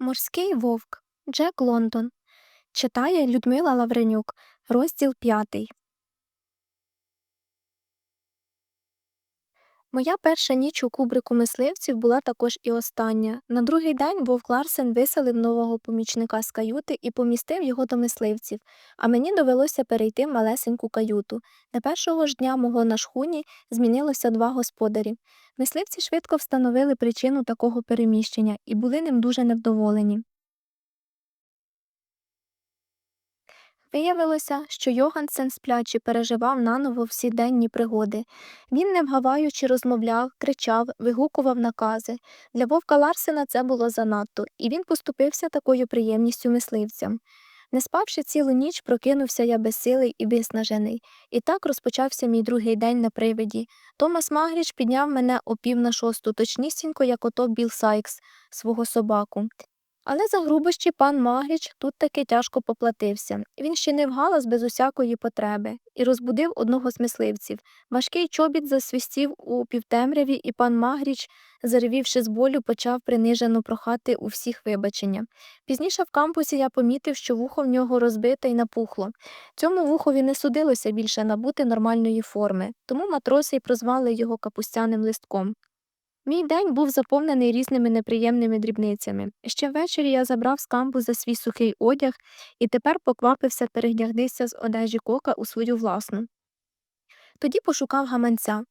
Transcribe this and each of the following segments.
Морський вовк Джек Лондон читає Людмила Лавренюк, розділ п'ятий. Моя перша ніч у кубрику мисливців була також і остання. На другий день вовк Ларсен виселив нового помічника з каюти і помістив його до мисливців, а мені довелося перейти в малесеньку каюту. Не першого ж дня мого на шхуні змінилося два господарі. Мисливці швидко встановили причину такого переміщення і були ним дуже невдоволені. Виявилося, що Йогансен сплячи переживав наново всі денні пригоди. Він, не вгаваючи, розмовляв, кричав, вигукував накази. Для вовка Ларсена це було занадто, і він поступився такою приємністю мисливцям. Не спавши цілу ніч, прокинувся я безсилий і виснажений. І так розпочався мій другий день на привиді. Томас Магріч підняв мене о пів на шосту, точнісінько, як ото Біл Сайкс, свого собаку. Але за грубощі пан Магріч тут таки тяжко поплатився. Він ще не вгалас без усякої потреби і розбудив одного з мисливців. Важкий чобіт засвістів у півтемряві, і пан Магріч, заревівши з болю, почав принижено прохати у всіх вибачення. Пізніше в кампусі я помітив, що вухо в нього розбите й напухло. Цьому вухові не судилося більше набути нормальної форми, тому матроси й прозвали його капустяним листком. Мій день був заповнений різними неприємними дрібницями. Ще ввечері я забрав з камбуза свій сухий одяг і тепер поквапився передягтися з одежі кока у свою власну. Тоді пошукав гаманця.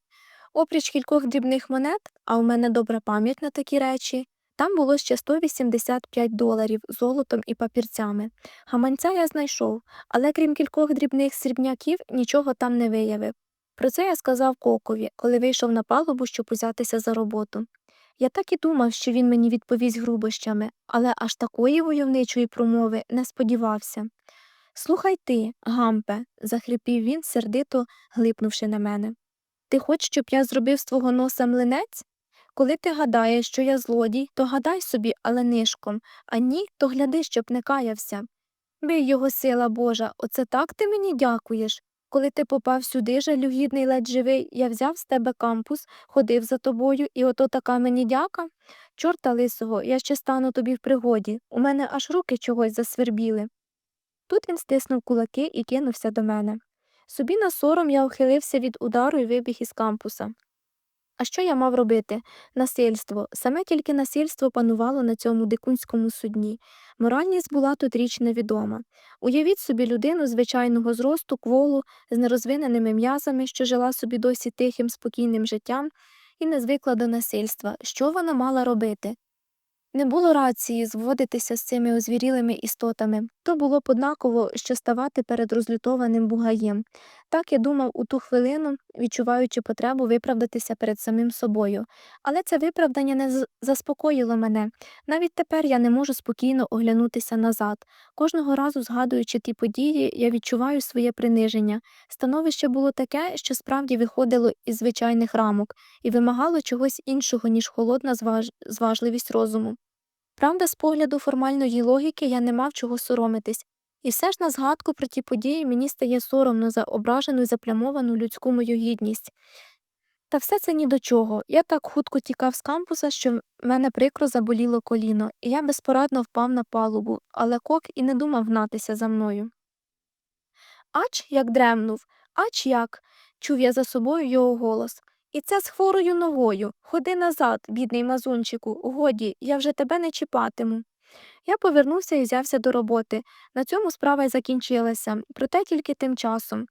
Опріч кількох дрібних монет, а у мене добра пам'ять на такі речі, там було ще 185 доларів золотом і папірцями. Гаманця я знайшов, але крім кількох дрібних срібняків нічого там не виявив. Про це я сказав Кокові, коли вийшов на палубу, щоб узятися за роботу. Я так і думав, що він мені відповість грубощами, але аж такої войовничої промови не сподівався. Слухай ти, гампе, захрипів він, сердито глипнувши на мене. Ти хочеш, щоб я зробив з твого носа млинець? Коли ти гадаєш, що я злодій, то гадай собі, але нишком, а ні, то гляди, щоб не каявся. Бий його сила Божа, оце так ти мені дякуєш. Коли ти попав сюди, жалюгідний ледь живий, я взяв з тебе кампус, ходив за тобою, і ото така мені дяка. Чорта лисого, я ще стану тобі в пригоді. У мене аж руки чогось засвербіли. Тут він стиснув кулаки і кинувся до мене. Собі на сором я ухилився від удару і вибіг із кампуса. А що я мав робити? Насильство. Саме тільки насильство панувало на цьому дикунському судні. Моральність була тут річ невідома. Уявіть собі людину звичайного зросту, кволу, з нерозвиненими м'язами, що жила собі досі тихим, спокійним життям і не звикла до насильства. Що вона мала робити? Не було рації зводитися з цими озвірілими істотами, то було б однаково, що ставати перед розлютованим бугаєм. Так я думав у ту хвилину, відчуваючи потребу виправдатися перед самим собою. Але це виправдання не заспокоїло мене. Навіть тепер я не можу спокійно оглянутися назад. Кожного разу, згадуючи ті події, я відчуваю своє приниження. Становище було таке, що справді виходило із звичайних рамок і вимагало чогось іншого, ніж холодна зваж... зважливість розуму. Правда, з погляду формальної логіки я не мав чого соромитись, і все ж на згадку про ті події мені стає соромно за ображену і заплямовану людську мою гідність. Та все це ні до чого. Я так хутко тікав з кампуса, що в мене прикро заболіло коліно, і я безпорадно впав на палубу, але кок і не думав гнатися за мною. Ач як дремнув, ач як. чув я за собою його голос. І це з хворою ногою. Ходи назад, бідний мазунчику, годі, я вже тебе не чіпатиму. Я повернувся і взявся до роботи. На цьому справа й закінчилася, проте тільки тим часом.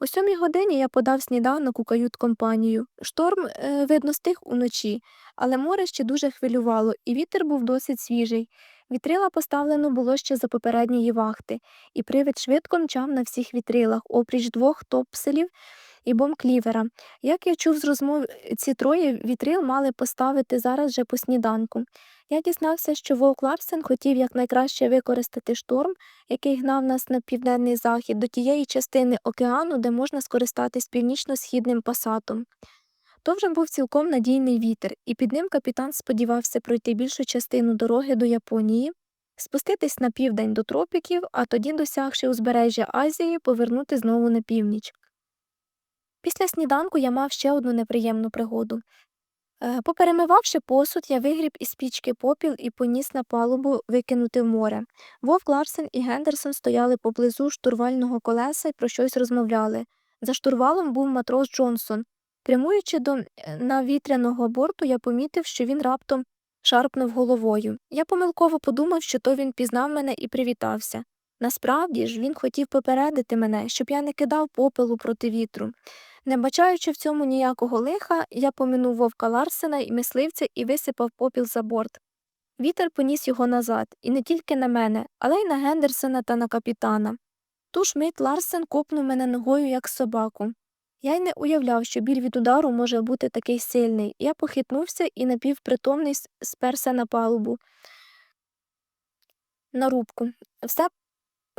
О сьомій годині я подав сніданок у кают-компанію. Шторм, е, видно, стих уночі, але море ще дуже хвилювало, і вітер був досить свіжий. Вітрила поставлено було ще за попередньої вахти, і привид швидко мчав на всіх вітрилах, опріч двох топселів і бомклівера. Як я чув з розмов, ці троє вітрил мали поставити зараз же по сніданку. Я дізнався, що Вовк Ларсен хотів якнайкраще використати шторм, який гнав нас на південний захід, до тієї частини океану, де можна скористатись північно-східним пасатом. То вже був цілком надійний вітер, і під ним капітан сподівався пройти більшу частину дороги до Японії, спуститись на південь до тропіків, а тоді, досягши узбережжя Азії, повернути знову на північ. Після сніданку я мав ще одну неприємну пригоду. Е, Поперемивавши посуд, я вигріб із пічки попіл і поніс на палубу викинути в море. Вовк Ларсен і Гендерсон стояли поблизу штурвального колеса і про щось розмовляли. За штурвалом був матрос Джонсон. Прямуючи до е, навітряного борту, я помітив, що він раптом шарпнув головою. Я помилково подумав, що то він пізнав мене і привітався. Насправді ж він хотів попередити мене, щоб я не кидав попелу проти вітру. Не бачаючи в цьому ніякого лиха, я поминув вовка Ларсена і мисливця і висипав попіл за борт. Вітер поніс його назад, і не тільки на мене, але й на Гендерсона та на капітана. Ту ж мить Ларсен копнув мене ногою, як собаку. Я й не уявляв, що біль від удару може бути такий сильний. Я похитнувся і напівпритомний сперся на палубу. На рубку. Все,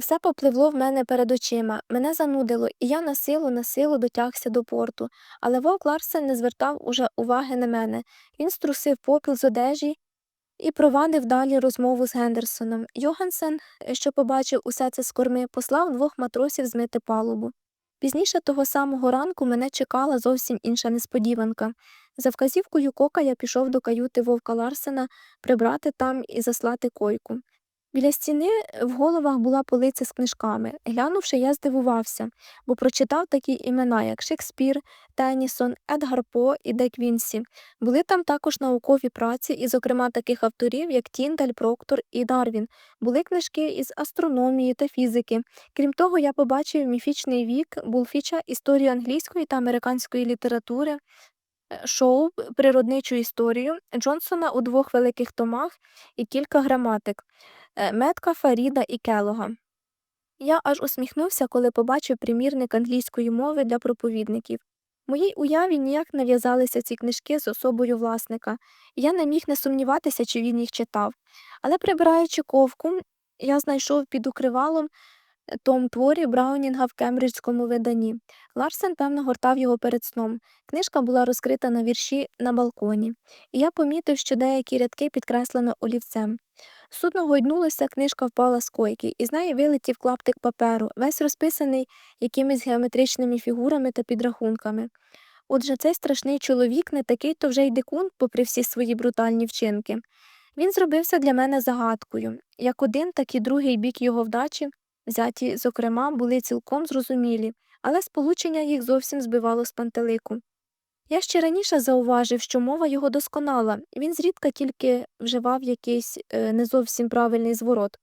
все попливло в мене перед очима. Мене занудило, і я на силу, на силу дотягся до порту. Але вовк Ларсен не звертав уже уваги на мене. Він струсив попіл з одежі і провадив далі розмову з Гендерсоном. Йогансен, е, що побачив усе це з корми, послав двох матросів змити палубу. Пізніше того самого ранку мене чекала зовсім інша несподіванка. За вказівкою кока я пішов до каюти вовка Ларсена прибрати там і заслати койку. Біля стіни в головах була полиця з книжками. Глянувши, я здивувався, бо прочитав такі імена, як Шекспір, Теннісон, Едгар По і Де Квінсі. Були там також наукові праці, і, зокрема, таких авторів, як Тіндаль, Проктор і Дарвін. Були книжки із астрономії та фізики. Крім того, я побачив міфічний вік Булфіча, історію англійської та американської літератури, е, Шоу, природничу історію, Джонсона у двох великих томах і кілька граматик. Е, Метка, Фаріда і Келога. Я аж усміхнувся, коли побачив примірник англійської мови для проповідників. Моїй уяві ніяк не в'язалися ці книжки з особою власника, я не міг не сумніватися, чи він їх читав. Але прибираючи ковку, я знайшов під укривалом е, том творів Браунінга в кембриджському виданні. Ларсен, певно, гортав його перед сном. Книжка була розкрита на вірші на балконі, і я помітив, що деякі рядки підкреслено олівцем. Судно гойднулося, книжка впала з койки, і з неї вилетів клаптик паперу, весь розписаний якимись геометричними фігурами та підрахунками. Отже, цей страшний чоловік не такий то вже й дикун, попри всі свої брутальні вчинки. Він зробився для мене загадкою. Як один, так і другий бік його вдачі, взяті, зокрема, були цілком зрозумілі, але сполучення їх зовсім збивало з пантелику. Я ще раніше зауважив, що мова його досконала, він зрідка тільки вживав якийсь е, не зовсім правильний зворот.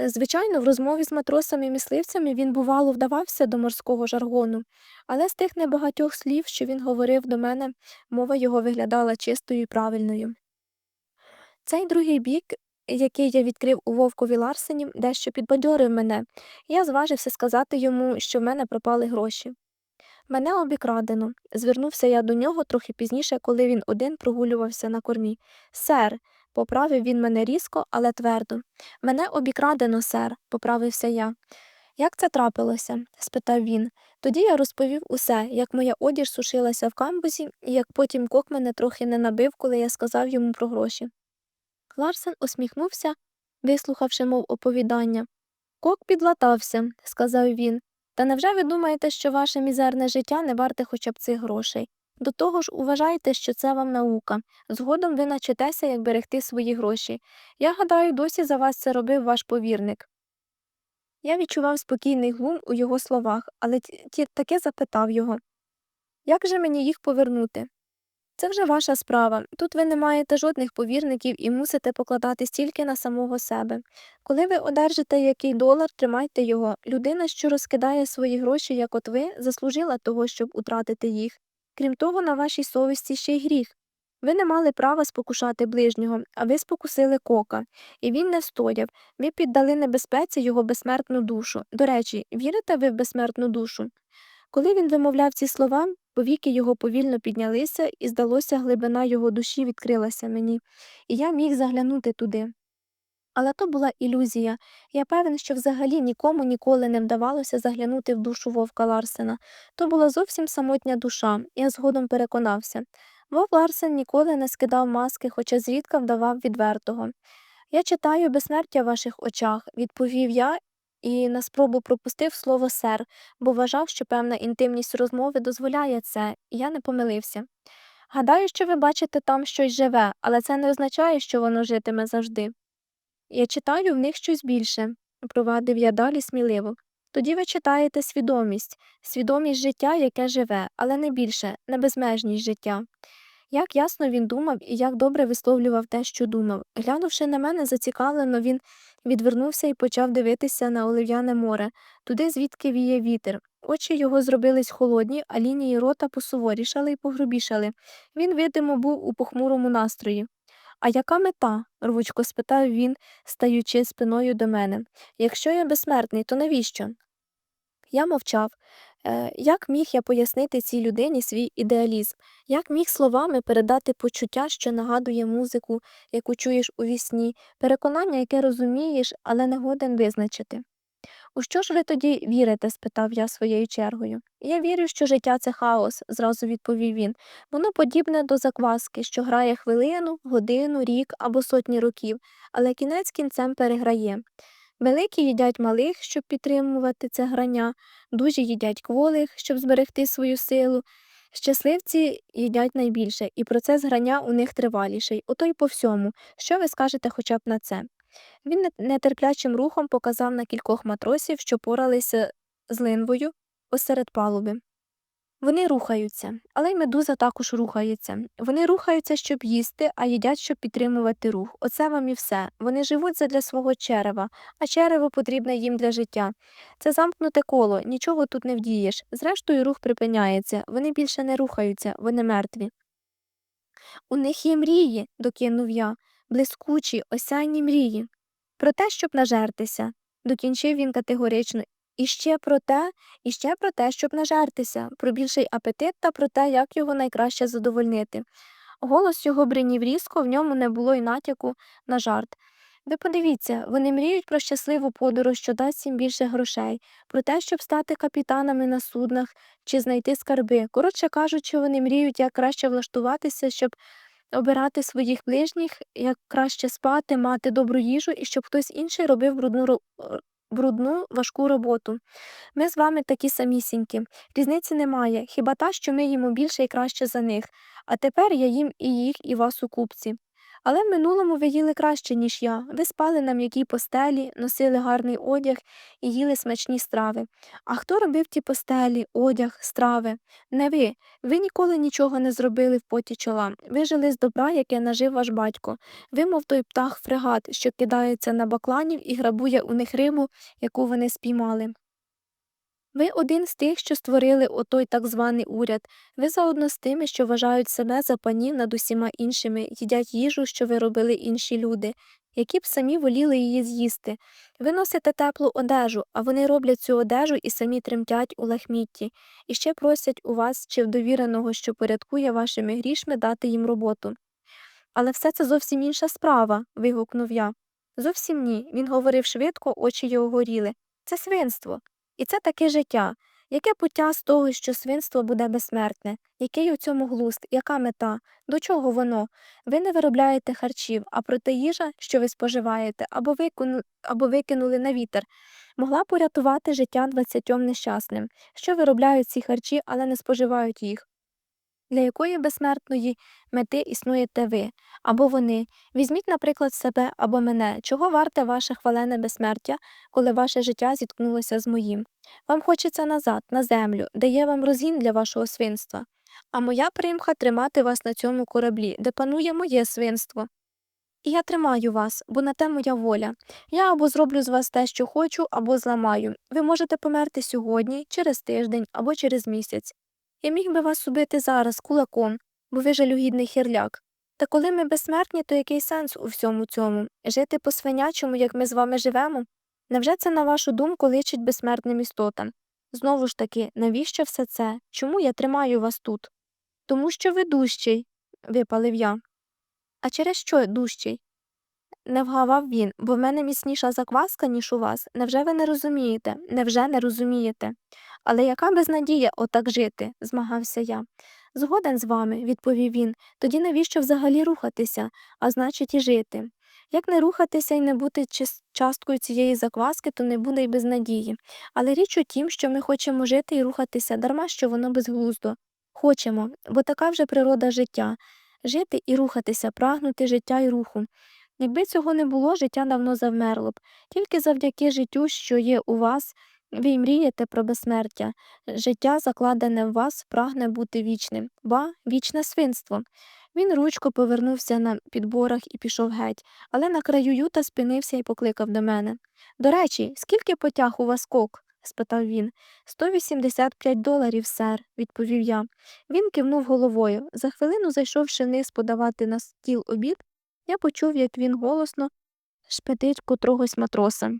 Е, Звичайно, в розмові з матросами і мисливцями він, бувало, вдавався до морського жаргону, але з тих небагатьох слів, що він говорив до мене, мова його виглядала чистою і правильною. Цей другий бік, який я відкрив у Вовкові Ларсені, дещо підбадьорив мене, я зважився сказати йому, що в мене пропали гроші. Мене обікрадено. Звернувся я до нього трохи пізніше, коли він один прогулювався на кормі. Сер, поправив він мене різко, але твердо. Мене обікрадено, сер, поправився я. Як це трапилося? спитав він. Тоді я розповів усе, як моя одіж сушилася в камбузі, і як потім кок мене трохи не набив, коли я сказав йому про гроші. Ларсен усміхнувся, вислухавши мов оповідання. Кок підлатався, сказав він. Та невже ви думаєте, що ваше мізерне життя не варте хоча б цих грошей? До того ж, уважайте, що це вам наука. Згодом ви начитеся, як берегти свої гроші. Я гадаю, досі за вас це робив ваш повірник. Я відчував спокійний глум у його словах, але таки запитав його Як же мені їх повернути? Це вже ваша справа. Тут ви не маєте жодних повірників і мусите покладатись тільки на самого себе. Коли ви одержите який долар, тримайте його. Людина, що розкидає свої гроші, як от ви, заслужила того, щоб утратити їх. Крім того, на вашій совісті ще й гріх. Ви не мали права спокушати ближнього, а ви спокусили кока, і він не встояв. Ви піддали небезпеці його безсмертну душу. До речі, вірите ви в безсмертну душу? Коли він вимовляв ці слова, повіки його повільно піднялися, і, здалося, глибина його душі відкрилася мені, і я міг заглянути туди. Але то була ілюзія. Я певен, що взагалі нікому ніколи не вдавалося заглянути в душу вовка Ларсена. То була зовсім самотня душа, я згодом переконався. Вовк Ларсен ніколи не скидав маски, хоча зрідка вдавав відвертого. Я читаю безсмертя в ваших очах, відповів я і на спробу пропустив слово сер, бо вважав, що певна інтимність розмови дозволяє це, і я не помилився. Гадаю, що ви бачите там щось живе, але це не означає, що воно житиме завжди. Я читаю в них щось більше, провадив я далі сміливо. Тоді ви читаєте свідомість, свідомість життя, яке живе, але не більше, не безмежність життя. Як ясно він думав і як добре висловлював те, що думав. Глянувши на мене зацікавлено, він відвернувся і почав дивитися на олив'яне море, туди, звідки віє вітер. Очі його зробились холодні, а лінії рота посуворішали і погрубішали. Він, видимо, був у похмурому настрої. А яка мета? рвучко спитав він, стаючи спиною до мене. Якщо я безсмертний, то навіщо? Я мовчав. Е, як міг я пояснити цій людині свій ідеалізм? Як міг словами передати почуття, що нагадує музику, яку чуєш у вісні, переконання, яке розумієш, але не годен визначити? У що ж ви тоді вірите? спитав я своєю чергою. Я вірю, що життя це хаос, зразу відповів він. Воно подібне до закваски, що грає хвилину, годину, рік або сотні років, але кінець кінцем переграє. Великі їдять малих, щоб підтримувати це грання, дужі їдять кволих, щоб зберегти свою силу. Щасливці їдять найбільше, і процес грання у них триваліший, ото й по всьому. Що ви скажете хоча б на це? Він нетерплячим рухом показав на кількох матросів, що поралися з линвою посеред палуби. Вони рухаються, але й медуза також рухається. Вони рухаються, щоб їсти, а їдять, щоб підтримувати рух. Оце вам і все. Вони живуть задля свого черева, а черево потрібне їм для життя. Це замкнуте коло, нічого тут не вдієш. Зрештою, рух припиняється, вони більше не рухаються, вони мертві. У них є мрії, докинув я, блискучі, осяйні мрії. Про те, щоб нажертися, докінчив він категорично. І ще про те, і ще про те, щоб нажертися, про більший апетит та про те, як його найкраще задовольнити. Голос його бринів різко, в ньому не було й натяку на жарт. Ви подивіться, вони мріють про щасливу подорож, що дасть їм більше грошей, про те, щоб стати капітанами на суднах чи знайти скарби. Коротше кажучи, вони мріють, як краще влаштуватися, щоб обирати своїх ближніх, як краще спати, мати добру їжу і щоб хтось інший робив брудну, е, брудну важку роботу. Ми з вами такі самісінькі. Різниці немає, хіба та, що ми їмо більше і краще за них. А тепер я їм і їх, і вас у купці. Але в минулому ви їли краще, ніж я. Ви спали на м'якій постелі, носили гарний одяг і їли смачні страви. А хто робив ті постелі, одяг, страви? Не ви. Ви ніколи нічого не зробили в поті чола. Ви жили з добра, яке нажив ваш батько. Ви, мов той птах фрегат, що кидається на бакланів і грабує у них рибу, яку вони спіймали. Ви один з тих, що створили отой так званий уряд. Ви заодно з тими, що вважають себе за панів над усіма іншими, їдять їжу, що ви робили інші люди, які б самі воліли її з'їсти. Ви носите теплу одежу, а вони роблять цю одежу і самі тремтять у лахмітті, і ще просять у вас чи в довіреного, що порядкує вашими грішми, дати їм роботу. Але все це зовсім інша справа. вигукнув я. Зовсім ні. Він говорив швидко, очі його горіли. Це свинство. І це таке життя. Яке пуття з того, що свинство буде безсмертне? Який у цьому глузд? Яка мета? До чого воно? Ви не виробляєте харчів, а проте їжа, що ви споживаєте, або, викину... або викинули на вітер, могла порятувати життя двадцятьом нещасним, що виробляють ці харчі, але не споживають їх. Для якої безсмертної мети існуєте ви або вони? Візьміть, наприклад, себе або мене. Чого варте ваше хвалене безсмертя, коли ваше життя зіткнулося з моїм? Вам хочеться назад, на землю, де є вам розгін для вашого свинства. А моя примха тримати вас на цьому кораблі, де панує моє свинство. І я тримаю вас, бо на те моя воля. Я або зроблю з вас те, що хочу, або зламаю. Ви можете померти сьогодні, через тиждень або через місяць. Я міг би вас убити зараз кулаком, бо ви жалюгідний хірляк. Та коли ми безсмертні, то який сенс у всьому цьому? Жити по свинячому, як ми з вами живемо? Невже це, на вашу думку, личить безсмертним істотам? Знову ж таки, навіщо все це? Чому я тримаю вас тут? Тому що ви дужчий, випалив я. А через що дужчий? Не вгавав він, бо в мене міцніша закваска, ніж у вас. Невже ви не розумієте? Невже не розумієте? Але яка безнадія отак жити? змагався я. Згоден з вами, відповів він. Тоді навіщо взагалі рухатися, а значить і жити. Як не рухатися і не бути часткою цієї закваски, то не буде й безнадії. Але річ у тім, що ми хочемо жити і рухатися, дарма що воно безглуздо. Хочемо, бо така вже природа життя жити і рухатися, прагнути життя і руху. Якби цього не було, життя давно завмерло б. Тільки завдяки життю, що є у вас, ви мрієте про безсмертя. Життя, закладене в вас, прагне бути вічним, ба вічне свинство. Він ручко повернувся на підборах і пішов геть, але на краю юта спинився і покликав до мене. До речі, скільки потяг у вас кок? спитав він. Сто вісімдесят п'ять доларів, сер, відповів я. Він кивнув головою. За хвилину, зайшовши вниз подавати на стіл обід, я почув, як він голосно шпетить котрогось матроса.